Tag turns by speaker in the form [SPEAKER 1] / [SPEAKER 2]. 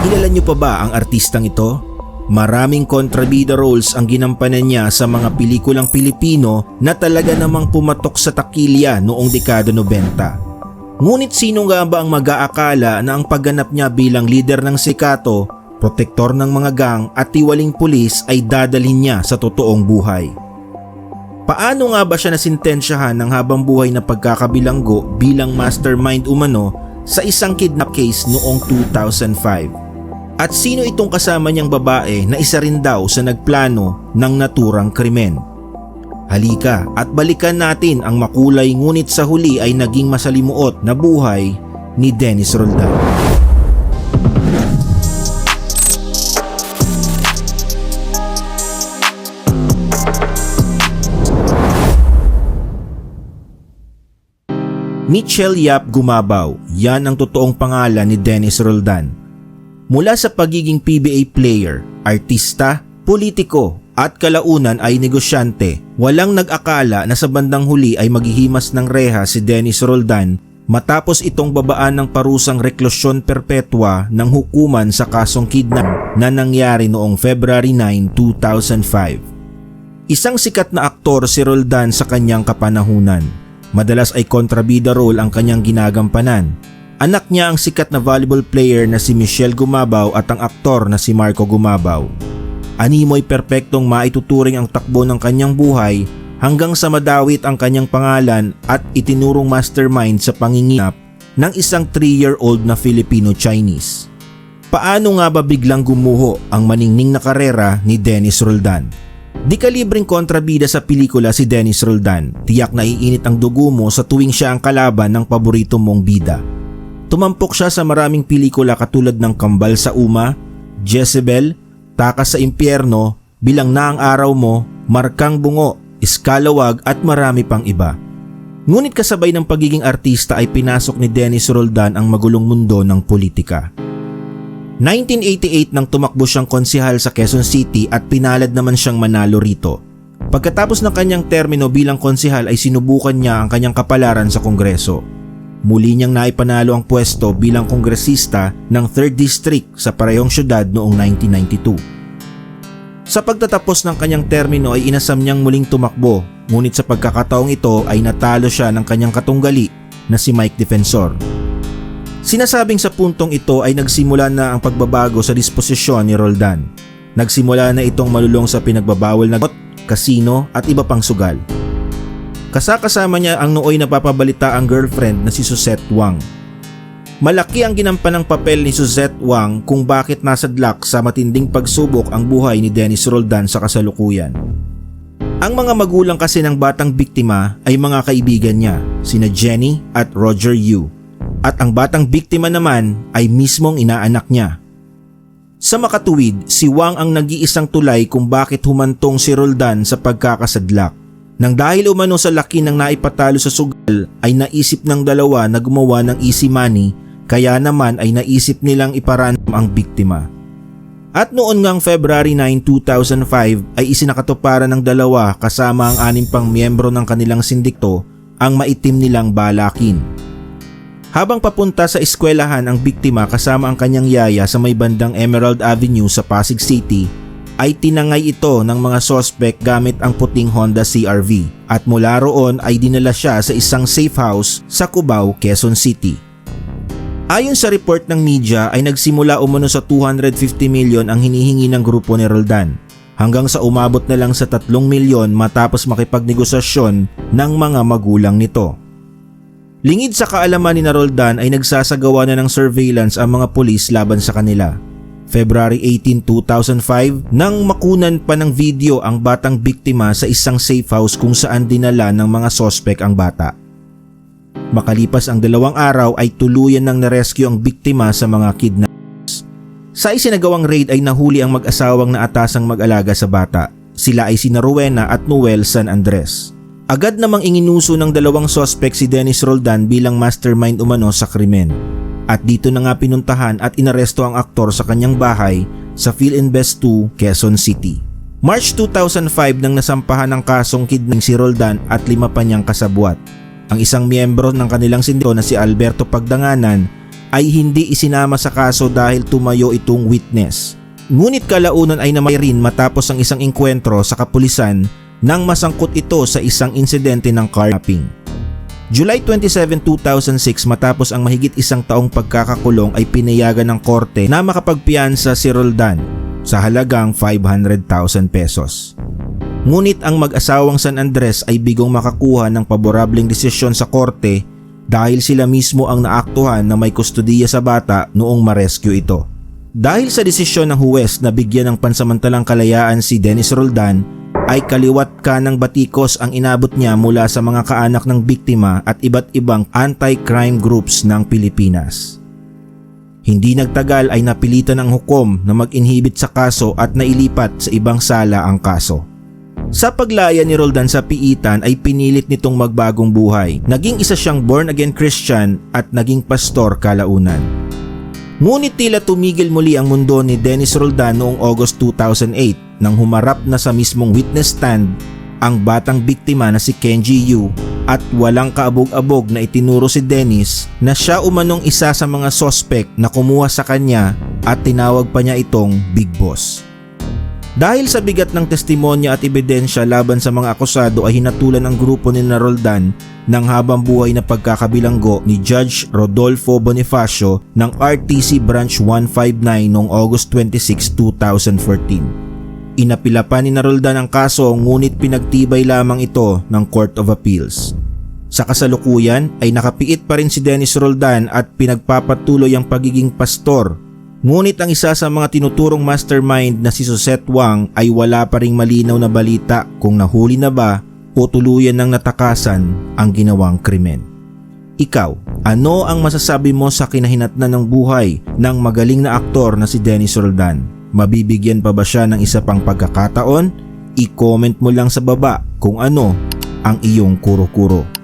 [SPEAKER 1] Kilala niyo pa ba ang artistang ito? Maraming kontrabida roles ang ginampanan niya sa mga pelikulang Pilipino na talaga namang pumatok sa takilya noong dekada 90. Ngunit sino nga ba ang mag-aakala na ang pagganap niya bilang leader ng sikato, protektor ng mga gang at tiwaling pulis ay dadalhin niya sa totoong buhay? Paano nga ba siya nasintensyahan ng habang buhay na pagkakabilanggo bilang mastermind umano sa isang kidnap case noong 2005? At sino itong kasama niyang babae na isa rin daw sa nagplano ng naturang krimen? Halika at balikan natin ang makulay ngunit sa huli ay naging masalimuot na buhay ni Dennis Roldan. Mitchell Yap Gumabaw, yan ang totoong pangalan ni Dennis Roldan. Mula sa pagiging PBA player, artista, politiko at kalaunan ay negosyante, walang nag-akala na sa bandang huli ay maghihimas ng reha si Dennis Roldan matapos itong babaan ng parusang reklusyon perpetua ng hukuman sa kasong kidnap na nangyari noong February 9, 2005. Isang sikat na aktor si Roldan sa kanyang kapanahunan. Madalas ay kontrabida role ang kanyang ginagampanan Anak niya ang sikat na volleyball player na si Michelle Gumabaw at ang aktor na si Marco Gumabaw. Animoy perpektong maituturing ang takbo ng kanyang buhay hanggang sa madawit ang kanyang pangalan at itinurong mastermind sa panginginap ng isang 3-year-old na Filipino-Chinese. Paano nga ba biglang gumuho ang maningning na karera ni Dennis Roldan? Di kalibreng kontrabida sa pelikula si Dennis Roldan, tiyak na iinit ang dugo mo sa tuwing siya ang kalaban ng paborito mong bida. Tumampok siya sa maraming pelikula katulad ng Kambal sa Uma, Jezebel, Takas sa Impyerno, Bilang na ang Araw Mo, Markang Bungo, Iskalawag at marami pang iba. Ngunit kasabay ng pagiging artista ay pinasok ni Dennis Roldan ang magulong mundo ng politika. 1988 nang tumakbo siyang konsihal sa Quezon City at pinalad naman siyang manalo rito. Pagkatapos ng kanyang termino bilang konsihal ay sinubukan niya ang kanyang kapalaran sa Kongreso. Muli niyang naipanalo ang pwesto bilang kongresista ng 3rd District sa parehong syudad noong 1992. Sa pagtatapos ng kanyang termino ay inasam niyang muling tumakbo ngunit sa pagkakataong ito ay natalo siya ng kanyang katunggali na si Mike Defensor. Sinasabing sa puntong ito ay nagsimula na ang pagbabago sa disposisyon ni Roldan. Nagsimula na itong malulong sa pinagbabawal na kasino at iba pang sugal. Kasakasama niya ang nooy napapabalita ang girlfriend na si Suzette Wang. Malaki ang ginampanang papel ni Suzette Wang kung bakit nasadlak sa matinding pagsubok ang buhay ni Dennis Roldan sa kasalukuyan. Ang mga magulang kasi ng batang biktima ay mga kaibigan niya, sina Jenny at Roger Yu. At ang batang biktima naman ay mismong inaanak niya. Sa makatuwid, si Wang ang nag-iisang tulay kung bakit humantong si Roldan sa pagkakasadlak. Nang dahil umano sa laki ng naipatalo sa sugal ay naisip ng dalawa na gumawa ng easy money kaya naman ay naisip nilang iparanam ang biktima. At noon ngang February 9, 2005 ay isinakatuparan ng dalawa kasama ang anim pang miyembro ng kanilang sindikto ang maitim nilang balakin. Habang papunta sa eskwelahan ang biktima kasama ang kanyang yaya sa may bandang Emerald Avenue sa Pasig City ay tinangay ito ng mga sospek gamit ang puting Honda CRV at mula roon ay dinala siya sa isang safe house sa Cubao, Quezon City. Ayon sa report ng media ay nagsimula umano sa 250 milyon ang hinihingi ng grupo ni Roldan hanggang sa umabot na lang sa 3 milyon matapos makipagnegosasyon ng mga magulang nito. Lingid sa kaalaman ni Roldan ay nagsasagawa na ng surveillance ang mga pulis laban sa kanila February 18, 2005 nang makunan pa ng video ang batang biktima sa isang safe house kung saan dinala ng mga sospek ang bata. Makalipas ang dalawang araw ay tuluyan ng narescue ang biktima sa mga kidnappers. Sa isinagawang raid ay nahuli ang mag-asawang naatasang mag-alaga sa bata. Sila ay sina Rowena at Noel San Andres. Agad namang inginuso ng dalawang sospek si Dennis Roldan bilang mastermind umano sa krimen. At dito na nga pinuntahan at inaresto ang aktor sa kanyang bahay sa PhilInvest 2, Quezon City. March 2005 nang nasampahan ng kasong kidnapping si Roldan at lima pa niyang kasabwat. Ang isang miyembro ng kanilang sindiko na si Alberto Pagdanganan ay hindi isinama sa kaso dahil tumayo itong witness. Ngunit kalaunan ay namay rin matapos ang isang engkwentro sa kapulisan nang masangkot ito sa isang insidente ng carnapping. July 27, 2006 matapos ang mahigit isang taong pagkakakulong ay pinayagan ng korte na makapagpiyansa si Roldan sa halagang 500,000 pesos. Ngunit ang mag-asawang San Andres ay bigong makakuha ng paborableng desisyon sa korte dahil sila mismo ang naaktuhan na may kustudiya sa bata noong marescue ito. Dahil sa desisyon ng huwes na bigyan ng pansamantalang kalayaan si Dennis Roldan ay kaliwat ka ng batikos ang inabot niya mula sa mga kaanak ng biktima at iba't ibang anti-crime groups ng Pilipinas. Hindi nagtagal ay napilitan ng hukom na mag-inhibit sa kaso at nailipat sa ibang sala ang kaso. Sa paglaya ni Roldan sa piitan ay pinilit nitong magbagong buhay. Naging isa siyang born again Christian at naging pastor kalaunan. Ngunit tila tumigil muli ang mundo ni Dennis Roldan noong August 2008 nang humarap na sa mismong witness stand ang batang biktima na si Kenji Yu at walang kaabog-abog na itinuro si Dennis na siya umanong isa sa mga sospek na kumuha sa kanya at tinawag pa niya itong Big Boss. Dahil sa bigat ng testimonya at ebidensya laban sa mga akusado ay hinatulan ng grupo ni Roldan ng habang buhay na pagkakabilanggo ni Judge Rodolfo Bonifacio ng RTC Branch 159 noong August 26, 2014. Inapila pa ni Roldan ang kaso ngunit pinagtibay lamang ito ng Court of Appeals. Sa kasalukuyan ay nakapiit pa rin si Dennis Roldan at pinagpapatuloy ang pagiging pastor Ngunit ang isa sa mga tinuturong mastermind na si Susette Wang ay wala pa ring malinaw na balita kung nahuli na ba o tuluyan ng natakasan ang ginawang krimen. Ikaw, ano ang masasabi mo sa kinahinatnan ng buhay ng magaling na aktor na si Dennis Roldan? Mabibigyan pa ba siya ng isa pang pagkakataon? I-comment mo lang sa baba kung ano ang iyong kuro-kuro.